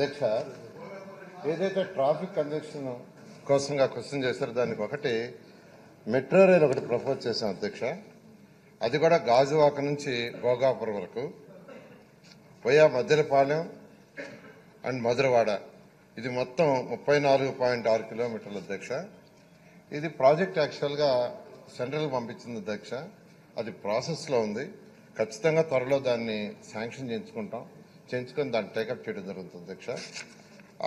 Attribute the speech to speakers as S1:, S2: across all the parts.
S1: అధ్యక్ష ఏదైతే traffic conjunction కోసంగా క్వశ్చన్ చేశారో దానికి ఒకటి మెట్రో రైల్ ఒకటి ప్రపోజ్ చేశాం అధ్యక్ష. అది కూడా గాజువాక నుంచి భోగాపురం వరకు. పోయా మద్దెలపాలెం అండ్ మధురవాడ. ఇది మొత్తం ముప్పై నాలుగు పాయింట్ ఆరు కిలోమీటర్ల అధ్యక్ష. ఇది ప్రాజెక్ట్ యాక్చువల్గా సెంట్రల్ పంపించింది అధ్యక్ష. అది ప్రాసెస్లో ఉంది. ఖచ్చితంగా త్వరలో దాన్ని శాంక్షన్ చేయించుకుంటాం. చేయించుకొని దాన్ని టేకప్ చేయడం జరుగుతుంది అధ్యక్ష.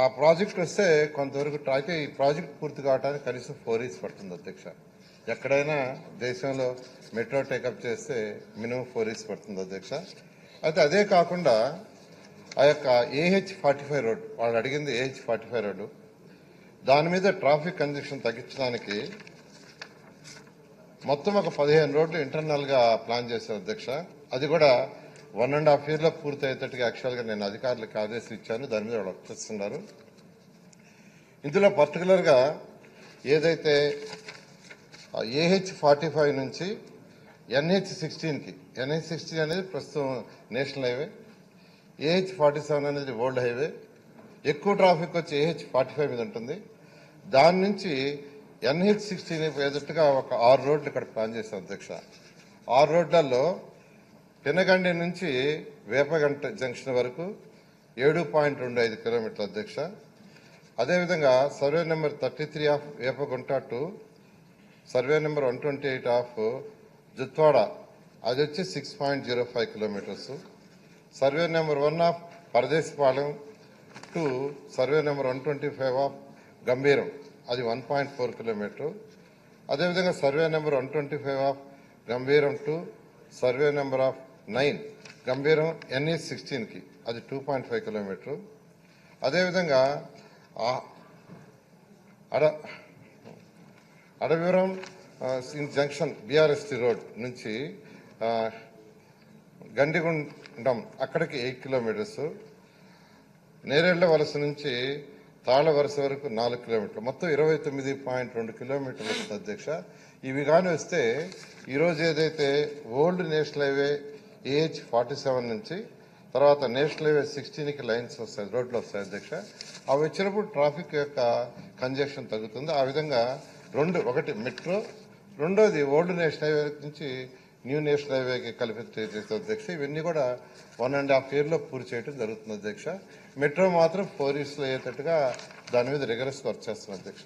S1: ఆ ప్రాజెక్ట్ వస్తే కొంతవరకు అయితే ఈ ప్రాజెక్ట్ పూర్తి కావడానికి కనీసం ఫోర్ ఇయర్స్ పడుతుంది అధ్యక్ష. ఎక్కడైనా దేశంలో మెట్రో టేకప్ చేస్తే మినిమం ఫోర్ ఇయర్స్ పడుతుంది అధ్యక్ష. అయితే అదే కాకుండా ఆ యొక్క ఏహెచ్ ఫార్టీ ఫైవ్ రోడ్ వాళ్ళు అడిగింది ఏహెచ్ ఫార్టీ ఫైవ్ రోడ్డు. దాని మీద ట్రాఫిక్ కంజక్షన్ తగ్గించడానికి మొత్తం ఒక పదిహేను రోడ్లు ఇంటర్నల్గా ప్లాన్ చేశారు అధ్యక్ష. అది కూడా వన్ అండ్ హాఫ్ ఇయర్లో పూర్తి అయ్యేటట్టుగా యాక్చువల్గా నేను అధికారులకు ఆదేశం ఇచ్చాను. దాని మీద వాళ్ళు వచ్చేస్తున్నారు ఇందులో పర్టికులర్గా ఏదైతే ఏహెచ్ ఫార్టీ ఫైవ్ నుంచి ఎన్హెచ్ సిక్స్టీన్కి ఎన్హెచ్ సిక్స్టీన్ అనేది ప్రస్తుతం national highway AH forty seven అనేది వరల్డ్ హైవే ఎక్కువ ట్రాఫిక్ వచ్చి ఏహెచ్ ఫార్టీ ఫైవ్ మీద ఉంటుంది. దాని నుంచి ఎన్హెచ్ సిక్స్టీన్ ఎదుట్టుగా ఒక ఆరు రోడ్లు ఇక్కడ ప్లాన్ చేశాం అధ్యక్ష. ఆరు రోడ్లలో పినగండి నుంచి వేపగంట జంక్షన్ వరకు ఏడు పాయింట్ రెండు ఐదు కిలోమీటర్ల అధ్యక్ష. అదేవిధంగా survey number thirty three of Vepagunta to survey number one twenty eight of Jutwada. అది వచ్చి six point zero five kilometres. Survey number one of Paradesipalem to survey number one twenty five of Gambhiram. అది one point four kilometre. అదేవిధంగా survey number one twenty five of Gambhiram to survey number of nine Gambhiram NE సిక్స్టీన్కి అది two point five kilometre. అదేవిధంగా అడ Adavivaram junction బీఆర్ఎస్టీ road నుంచి గండిగుండం అక్కడికి eight kilometres. Nerella వలస నుంచి తాళ వలస వరకు నాలుగు కిలోమీటర్లు. మొత్తం ఇరవై తొమ్మిది పాయింట్ రెండు కిలోమీటర్లు వస్తుంది అధ్యక్ష. ఇవి కానీ వస్తే ఈరోజు ఏదైతే old national highway AH forty seven నుంచి తర్వాత నేషనల్ హైవే సిక్స్టీన్కి లైన్స్ వస్తాయి రోడ్లు వస్తాయి అధ్యక్ష. అవి వచ్చినప్పుడు ట్రాఫిక్ యొక్క కంజెక్షన్ తగ్గుతుంది. ఆ విధంగా రెండు ఒకటి మెట్రో రెండోది ఓల్డ్ నేషనల్ హైవే నుంచి న్యూ నేషనల్ హైవేకి కలిపి చేసే అధ్యక్ష. ఇవన్నీ కూడా వన్ అండ్ హాఫ్ ఇయర్లో పూర్తి చేయడం జరుగుతుంది అధ్యక్ష. మెట్రో మాత్రం ఫోర్ ఇయర్స్లో అయ్యేటట్టుగా దాని మీద రిగరస్ వర్క్ చేస్తున్నారు అధ్యక్ష.